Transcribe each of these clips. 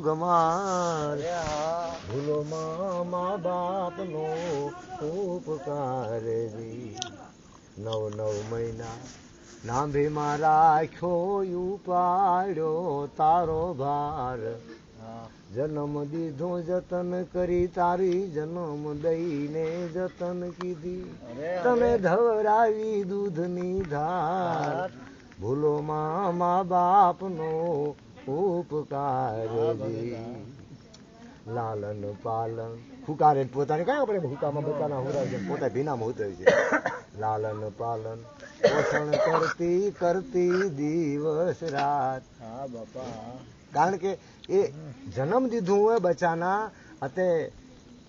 ગમાર. ભૂલો માં બાપનો ઉપકાર નવ નવ મહિના નાભીમાં રાખ્યો ઉપાડ્યો તારો ભાર. જન્મ દીધો જતન કરી તારી જન્મ દઈને જતન કીધી. તમે ધવરાવી દૂધની ધાર. ભૂલો માં મા બાપનો લાલન પાલન. હુકારે પોતાને કયા આપણે હુકામાં બધાના હુરાય છે? પોતા ભીનામાં ઉતરે છે. લાલન પાલન. પોષણ કરતી કરતી દિવસ રાત. હા બાપા. કારણ કે એ જન્મ દીધું હોય બચ્ચાના અતે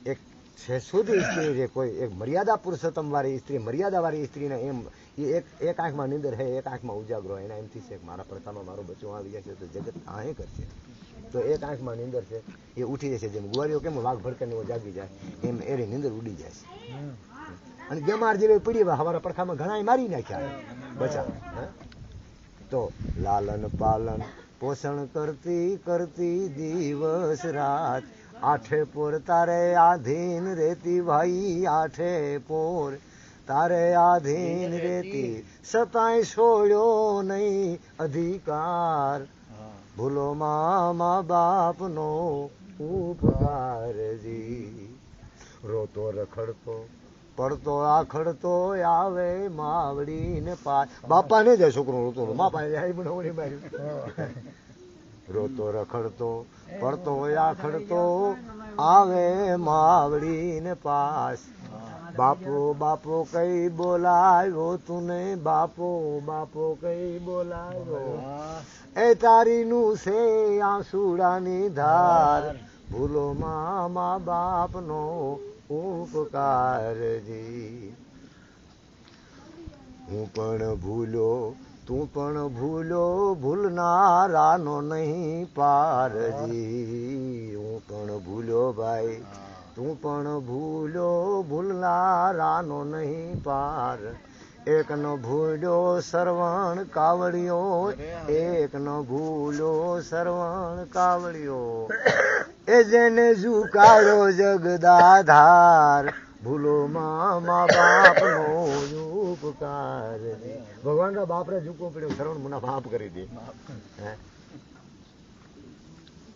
એક છે સુધી સ્ત્રી છે કોઈ. એક મર્યાદા પુરુષોત્તમ વાળી સ્ત્રી મર્યાદા વાળી સ્ત્રીને એમ એ એક એક આંખમાં નિંદર હે, એક આંખમાં ઉજાગરો એના એમથી છે મારા પ્રતાનો મારો બચ્ચો આવી જશે તો જગત આહે કરશે. તો એક આંખમાં નિંદર છે, એ ઉઠી જશે જેમ ગુવારીઓ કેમ વાઘ ભડકને જાગી જાય, એમ એની નિંદર ઉડી જાય છે. અને બેમાર જેવી પડી હવારા પડખામાં ઘણા મારી નાખ્યા બચા? તો લાલન પાલન, પોષણ કરતી કરતી દિવસ રાત. આઠે પોર તારે આધીન રેતી ભાઈ, આઠે પોર તારે આધીન રેતી સતાય છોડ્યો નહીં અધિકાર. ભૂલો માં બાપનો ઉપકારજી રોતો રખડતો પડતો આખડતો આવે માવડી ને પા બાપા ને જાય છોકરો રોતો બાપા જાય ઓલી રોતો રખડતો પડતો આખડતો આવે માવડી ને પાસ બાપો બાપો કઈ બોલાયો તુને? બાપો બાપો કઈ બોલાયો? એ તારી નું છે આંસુડાની ધાર. ભૂલો માં બાપનો ઉપકાર હું પણ ભૂલો તું પણ ભૂલો ભૂલનારાનો નહીં પારજી હું. પણ ભૂલો ભાઈ. તું પણ ભૂલો ભૂલનારાનો નહીં પાર. એક ન ભૂલ્યો સરવણ કાવડિયો એક ન ભૂલ્યો સરવણ કાવડિયો. એ જેને ઝુકાયો જગદાધાર ભૂલો મામા મા બાપનો ઉપકાર. ભગવાન બાપરે બાપ ઝુકવો પડ્યો સરવણ મુના માફ કરી દે. હે?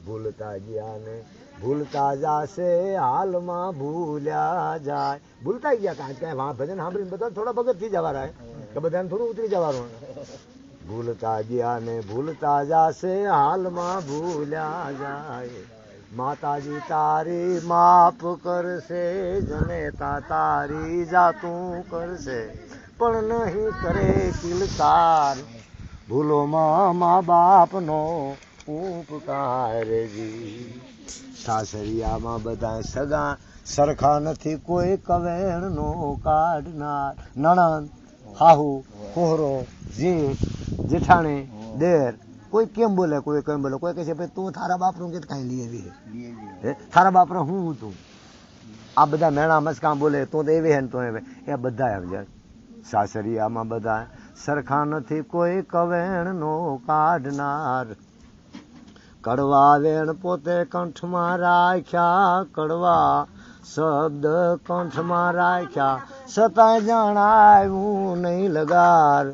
ભૂલતા ગયા ને ભૂલતા જાશે, હાલમાં ભૂલ્યા જાય. ભૂલતા ગયા કાંઈ કાંઈ વાં ભજન સાંભળીને બધા થોડા ભગત થઈ જવાના? કે બધાને થોડું ઉતરી જવાનું ભૂલતા ગયા ને ભૂલતા જાશે, હાલમાં ભૂલ્યા જાય. માતાજી તારી માફ કરશે, જનેતા તારી જાતું કરશે. પણ નહીં કરે કિલતાર ભૂલો માં મા બાપનો ઉપકાર જી સાસરિયામાં બધા સગા સરખા નથી, કોઈ કવેણનો કાઢનાર. નણંદ, હાહુ, કોહરો જેઠ જેઠાણી, દેર. કોઈ કેમ બોલે, કોઈ કેમ બોલે? કોઈ કહે છે, ભાઈ, તું તારા બાપનું કે કાંઈ લઈ આવી હે? તારા બાપરે હું તું? આ બધા મેણા મસ્કા બોલે, તો એવી હે ને તો એવે એ બધા એમ સાસરિયામાં બધા સરખા નથી, કોઈ કવેણનો કાઢનાર. કડવા વેણ પોતે કંઠમાં રાખ્યા કડવા શબ્દ કંઠમાં રાખ્યા. છતાંય જણાવ્યું નહીં લગાર.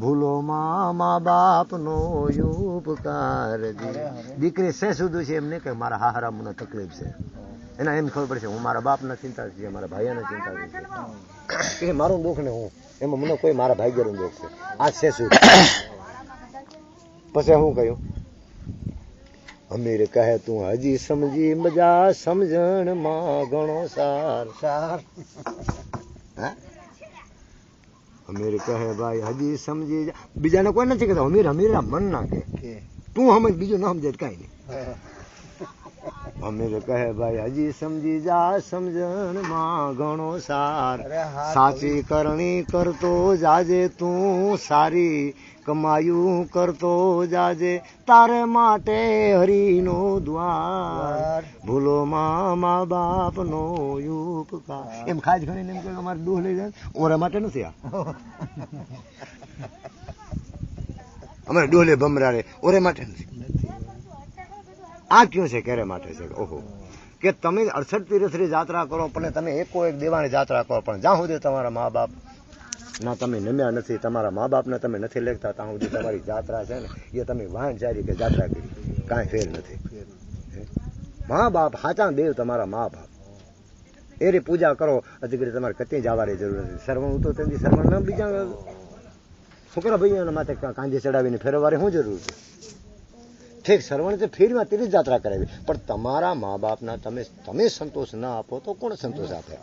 ભૂલો મા બાપ બાપનો ઉપકાર. દીકરી શે સુધી છે એમને કે મારા હાહરા મને તકલીફ છે. એના એમ ખબર પડશે હું મારા બાપના ચિંતા છે મારા ભાઈઓના ચિંતા છે. એ મારું દુઃખ ને હું. એમાં મને કોઈ મારા ભાગ્યનું દુઃખ છે. આ છે શું પછી હું કહ્યું? અમીર કહે તું હજી સમજી મજા સમજણમાં ઘણો સાર સાર. અમીર કહે ભાઈ હજી સમજી બીજાને કોઈ નથી કહેતા અમીર અમીર મન ના કે. તું સમજ બીજું ન સમજે કઈ નહીં. અમીર કહે ભાઈ હજી સમજી જા સમજણમાં ઘણો સાર. સાચી કરણી કરતો જાજે તું સારી કમાયું કરતો જાજે. તારે માટે હરીનો દ્વાર. ભૂલો માં મા બાપનો ઉપકાર. એમ ખાજ ઘણી એમ કે અમારે દુઃખ લઈ જાય. ઓરા માટે નથી આ. અમારે ડોલે ભમરારે ઓરે માટે નથી. આ ક્યું છે ક્યારે માટે છે? ઓહો. કે તમે અડસઠ તીર્થની જાત્રા કરો, પણ તમે એકો એક દેવાની જાત્રા કરો, પણ જ્યાં સુધી તમારા મા બાપ ના તમે નમ્યા નથી, તમારા મા બાપને તમે નથી લેખતા, ત્યાં સુધી તમારી જાત્રા છે ને, એ તમે વાહન ચારી કે જાત્રા કરી. કાંઈ ફેર નથી? મા બાપ હાચા દેવ તમારા મા બાપ એની પૂજા કરો, હજી તમારે કતી જવાની જરૂર નથી. સરવણ તો તેની સરવણ ના બીજા છોકરા ભાઈઓના માથે કા- કાંજી ચડાવીને ફેરવવાની શું જરૂર છે? ઠીક સરવણ ફેરમાં તેની જ જાત્રા કરાવી. પણ તમારા મા બાપના તમે તમે સંતોષ ના આપો તો કોણ સંતોષ આપે?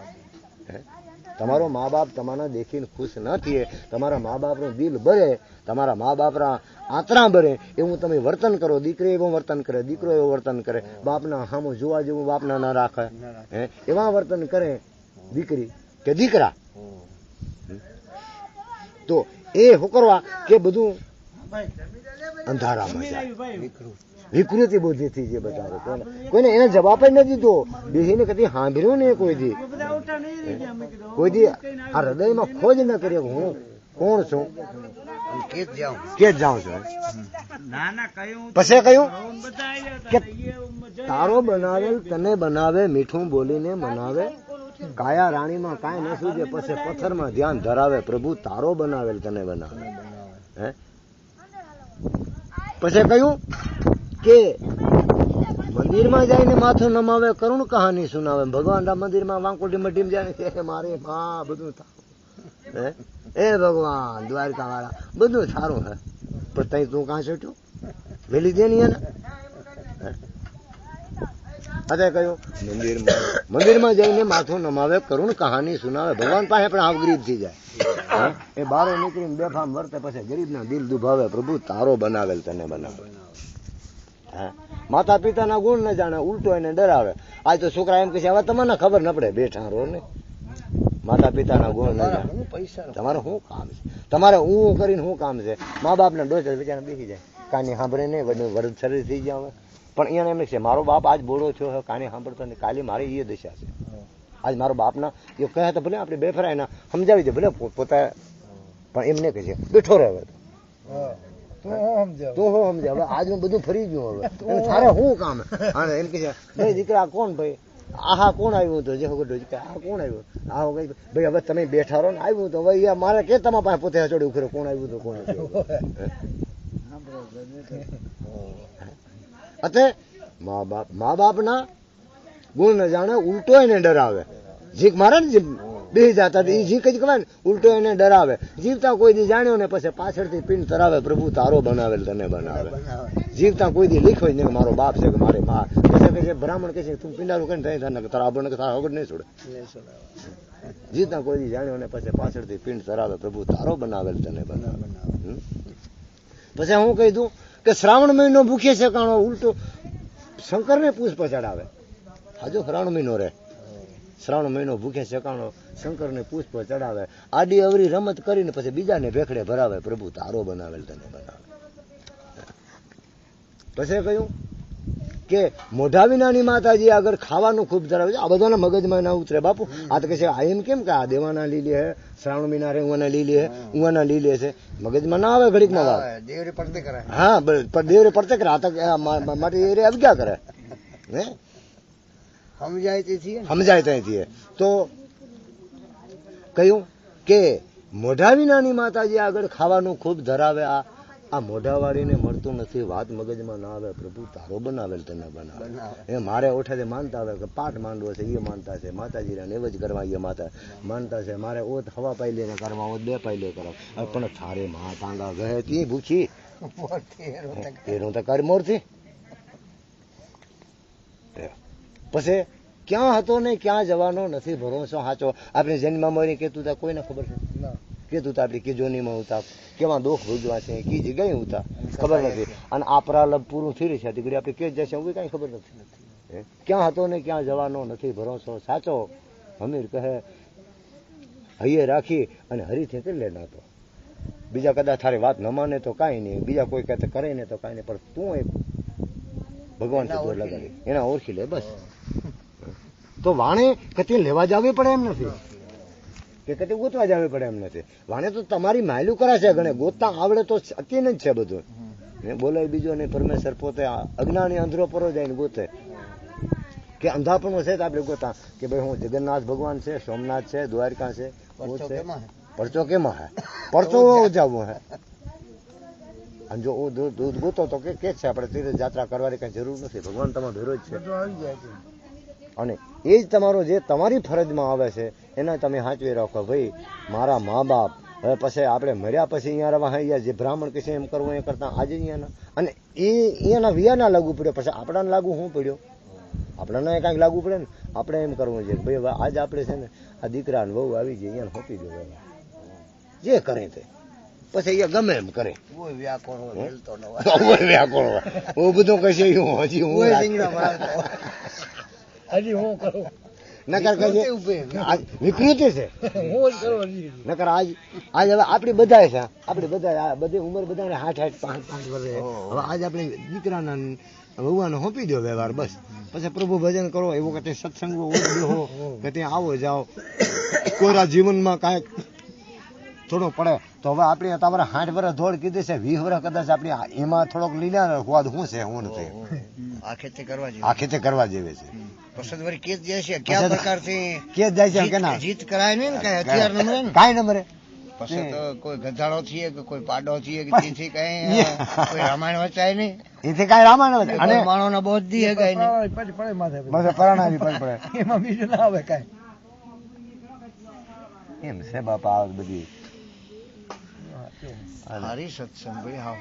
તમારો મા બાપ તમારા દેખીને ખુશ ન થઈએ, તમારા મા બાપનું દિલ ભરે તમારા મા બાપના આંતરા ભરે એવું તમે વર્તન કરો. દીકરી એવું વર્તન કરે, દીકરો એવું વર્તન કરે. બાપના હામો જોવા જેવું બાપના ના રાખે. હે? એવા વર્તન કરે દીકરી કે દીકરા. તો એ શું કરવા કે બધું અંધારામાં જાય. વિકૃતિ. બુદ્ધિથી જે બતાવે કોઈને કોઈને એને જવાબ જ નથી દીધો. બેસીને કદી સાંભળ્યું નહીં કોઈ દી. કોઈ દી આ હૃદયમાં ખોજ ન કરી હું કોણ છું? કે જ જાઉં છું. ના ના કયું પછી કહ્યું કે તારો બનાવેલ તને બનાવે મીઠું બોલીને મનાવે. કાયા રાણીમાં કાંઈ ન સૂજે પછી પથ્થરમાં ધ્યાન ધરાવે. પ્રભુ તારો બનાવેલ તને બનાવે. હે? પછી કહ્યું કે મંદિરમાં જઈને માથું નમાવે, કરુણ કહાની સુનાવે. ભગવાનના મંદિરમાં વાંકુટી મટીમ જાય મારે હા બધું હે? એ ભગવાન દ્વારકા વાળા બધું સારું હે. પણ તઈ તું કાં છૂટ્યું વેલી દે ને એને. અતે કહ્યું મંદિરમાં. મંદિરમાં જઈને માથું નમાવે કરુણ કહાની સુનાવે. ભગવાન પાસે પણ આવ ગરીબ થઈ જાય. હા? એ બારે નીકળીને બેફામ વર્તે પછી ગરીબના દિલ દુભાવે. પ્રભુ તારો બનાવેલ તને બનાવે. હા? માતા પિતાના ગુણ ન જાણે ઉલટો એને ડરાવે. આજ તો છોકરા એમ કહે છે હવે તમને ખબર ન પડે બેઠા રો ને. માતા પિતાના ગુણ ન જાણે. પૈસા તમારે શું કામ છે? તમારે હું કરીને શું કામ છે? મા બાપને ડોચર બિચારા બેસી જાય. કાની સાંભળે નહીં વડું વરદ શરીર થઈ જાય પણ અહીંયા એમ છે મારો બાપ આજ બોડો છો કાને સાંભળતો ને કાલે મારી એ દશા છે. આજ મારો બાપના એ કહે તો ભલે આપણે બે ફરાયના સમજાવી દે ભલે પોતા પણ એમને કહે છે બેઠો રહે તો. હો સમજાવ. તો હું સમજે હવે આજ હું બધું ફરી ગયું હવે. તારે શું કામ? અને એમ કે છે દીકરા કોણ ભાઈ? આહા કોણ આવ્યું હતું? જે વખત કે આ કોણ આવ્યું? આ ભાઈ હવે તમે બેઠા રહો ને આવ્યું તો હવે મારે કે તમારા પાસે પોતે ચડ્યું ખરો કોણ આવ્યું હતું કોણ આવ્યું? અતે મા બાપ મા બાપના ગુણ ન જાણે ઉલટો એને ડરાવે. જીક મારે ને જીભ જતા એ જીક જ કહેવાય ને, ઉલટો એને ડરાવે. જીવતા કોઈ દી જાણ્યો ને પછી પાછળથી પિંડ તરાવે, પ્રભુ, તારો બનાવેલ તને બનાવે. જીવતા કોઈ દી લીખો જ નહીં મારો બાપ છે કે મારી મા? પછી કે છે, બ્રાહ્મણ કહે છે, તું પિંડારું કરીને થાય તને તારા આપણને તારા વગર નહીં છોડે. જીવતા કોઈ દી જાણ્યો ને, પછી પાછળથી પિંડ તરાવે, પ્રભુ, તારો બનાવેલ તને બનાવે? પછી હું કહી દઉં કે શ્રાવણ મહિનો ભૂખે છે કાણો, ઉલટો. શંકરને પુષ્પ ચડાવે હાજો, શ્રાવણ મહિનો રે. શ્રાવણ મહિનો ભૂખે શકાણો શંકરને પુષ્પ ચડાવે આડી અવરી રમત કરીને પછી બીજાને ભેખડે ભરાવે. પ્રભુ, તારો બનાવેલ તને બનાવે. પછી કહ્યું કે મોઢા વિનાની માતાજી આગળ ખાવાનું ખૂબ ધરાવે છે. આ બધાના મગજમાં ના ઉતરે. બાપુ આ તો કહે છે આ એમ કેમ કે આ દેવાના લીલી હે શ્રાવણ મહિના રે ઉવાના લીલી હે ઉવાના લીલી છે મગજમાં ના આવે વાત દેવરી પડતી કરે. હા પણ દેવરે પડતે કરે. આ તો મા- મા- માટે એ અવજ્ઞા કરે. હે? સમજાય તેથી સમજાય ત્યાંથી તો કહ્યું કે મોઢા વિનાની માતાજી આગળ ખાવાનું ખૂબ ધરાવે આ આ મોઢાવાળીને મળતું નથી વાત મગજમાં ના આવે પ્રભુ તારો બનાવેલ તને બનાવે. એ મારે ઓઠાથી માનતા આવે કે પાઠ માંડવો છે એ માનતા છે માતાજીના નેવજ કરવા એ માતા. માનતા છે મારે ઓત હવા પાઈ લઈને કરવા ઓત બે પાઈ લે કરવા. પણ થારે મા તાંગા ગહે તી ભૂખી? એનું તો કર મોરથી પછી ક્યાં હતો ને ક્યાં જવાનો નથી ભરોસો સાચો? આપણે જન્મ મરી કેતું તા કોઈને ખબર છે? ના. કેતું તા આપણે કે જોનીમાં હતા કેવા દુઃખ ભોગવા છે કી જગ્યાએ હતા ખબર નથી. અને આ પ્રાલબ પૂરું થઈ રહ્યું છે. દીકરી આપણે કે જશે હું કાંઈ ખબર નથી. ક્યાં હતો ને ક્યાં જવાનો નથી ભરોસો. સાચો? હમીર કહે હૈયે રાખી અને હરીથી કરી લે નાતો બીજા કદાચ તારી વાત ન માને તો કાંઈ નહીં. બીજા કોઈ કહેતા કરે ને તો કાંઈ નહીં. પણ તું એક ભગવાન લગાડી. એના ઓળખી લે બસ. તો વાણે કતી લેવા જવી પડે એમ નથી. કે કદી ગોતવા જવું પડે એમ નથી વાણે તો તમારી માયલું કરે છે ગણે. ગોતતા આવડે તો અત્યારે જ છે બધું. ને બોલાય બીજો ને પરમેશ્વર પોતે અજ્ઞાની અંધરો પરો જાય ને ગોતે. કે અંધાપણો છે તો આપણે ગોતા. કે ભાઈ હું જગન્નાથ ભગવાન છે સોમનાથ છે દ્વારકા છે પરચો કેમાં હે? પરચો જવું હે? અને જો દૂધ ગોતો તો કે કે છે આપણે તીર્થ યાત્રા કરવાની કઈ જરૂર નથી. ભગવાન તમારો ભેરો જ છે. અને એ જ તમારો જે તમારી ફરજમાં આવે છે એને તમે સાચવી રાખો. ભાઈ મારા મા બાપ હવે પછી આપણે મર્યા પછી અહીંયા રહેવા અહીંયા જે બ્રાહ્મણ કશે એમ કરવું એ કરતા આજે અહીંયાના. અને એ અહીંયાના વિયાના લાગુ પડ્યો પછી આપણાને લાગુ શું પડ્યો? આપણાને કાંઈક લાગુ પડે ને? આપણે એમ કરવું છે ભાઈ હવે આજ આપણે છે ને આ દીકરાને બહુ વહુ આવી જાય અહીંયા હોપી દો જે કરે તે. પછી એ ગમે એમ કરે. કોઈ વ્યાકોળ હોય હોય. હું બધું કહેશે હું હજી હું હજી હું કરું? નકર વિકૃતિ છે. નકર આજ આજ હવે આપણી બધા છે. આપણી બધા બધી ઉંમર બધાને હાઠ હાઠ પાંચ પાંચ વર્ષે. હવે આજ આપણે દીકરાના ભગવાન હોપી દો વ્યવહાર બસ. પછી પ્રભુ ભજન કરો એવો કે સત્સંગ હો કે ત્યાં આવો જાઓ. કોરા જીવનમાં કાંઈક થોડો પડે. તો હવે આપણે તમારે સાઠ વર્ષ દોડ કીધી છે. વીસ વર્ષ કદાચ આપણે એમાં થોડોક લીલા સ્વાદ શું છે હું નથી? આ ખેતી કરવા જેવી. આ ખેતી કરવા જેવી છે. પછી વળી કેસ જાય છે કયા પછી તો- પ્રકારથી કે જાય છે કે ના જીત- જીત કરાય નહીં ને કઈ હથિયાર નંબરે ને કાંઈ નંબરે પછી તો કોઈ ગધાડો છીએ કે કોઈ પાડો છીએ કે પછી- તેથી કઈ અ, કોઈ રામાયણ વચાય નહીં એથી કાંઈ રામાયણ નથી. અને અને માણો ના બોધ દી હે કઈ નહીં બસ પરાણાવી પડ પડે એમાં બીજું ના આવે કઈ એમ છે બાપા આ બધી હારી સત્સંગ ભાઈ હા